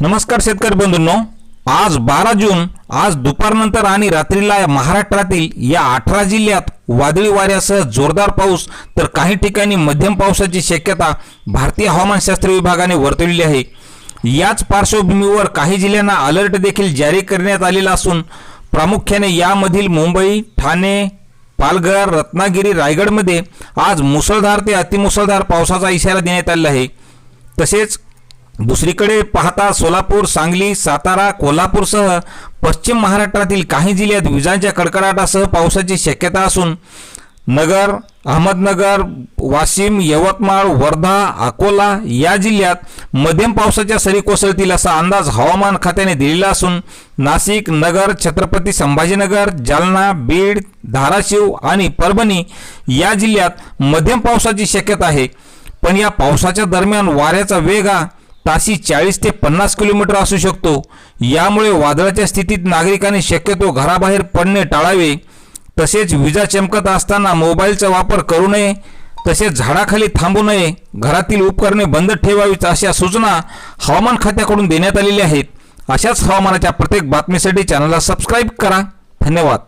नमस्कार शेतकरी बंधूंनो. आज बारा जून आज दुपारनंतर आणि रात्रीला महाराष्ट्रातील या अठरा जिल्ह्यात वादळी वाऱ्यासह जोरदार पाऊस तर काही ठिकाणी मध्यम पावसाची शक्यता भारतीय हवामानशास्त्र विभागाने वर्तवलेली आहे. याच पार्श्वभूमीवर काही जिल्ह्यांना अलर्ट देखील जारी करण्यात आलेला असून प्रामुख्याने यामधील मुंबई ठाणे पालघर रत्नागिरी रायगडमध्ये आज मुसळधार ते अतिमुसळधार पावसाचा इशारा देण्यात आलेला आहे. तसेच दुसरीकडे पाहता सोलापूर सांगली सातारा कोल्हापूरसह पश्चिम महाराष्ट्रातील काही जिल्ह्यात विजांच्या कडकडाटासह पावसाची शक्यता असून नगर अहमदनगर वाशिम यवतमाळ वर्धा अकोला या जिल्ह्यात मध्यम पावसाच्या सरी कोसळतील असा अंदाज हवामान खात्याने दिलेला असून नाशिक नगर छत्रपती संभाजीनगर जालना बीड धाराशिव आणि परभणी या जिल्ह्यात मध्यम पावसाची शक्यता आहे. पण या पावसाच्या दरम्यान वाऱ्याचा वेग हा ताशी चाळीस ते पन्नास किलोमीटर असू शकतो. यामुळे वादळाच्या स्थितीत नागरिकांनी शक्यतो घराबाहेर पडणे टाळावे. तसेच विजा चमकत असताना मोबाईलचा वापर करू नये. तसेच झाडाखाली थांबू नये. घरातील उपकरणे बंद ठेवावीत अशा सूचना हवामान खात्याकडून देण्यात आलेल्या आहेत. अशाच हवामानाच्या प्रत्येक बातमीसाठी चॅनलला सबस्क्राईब करा. धन्यवाद.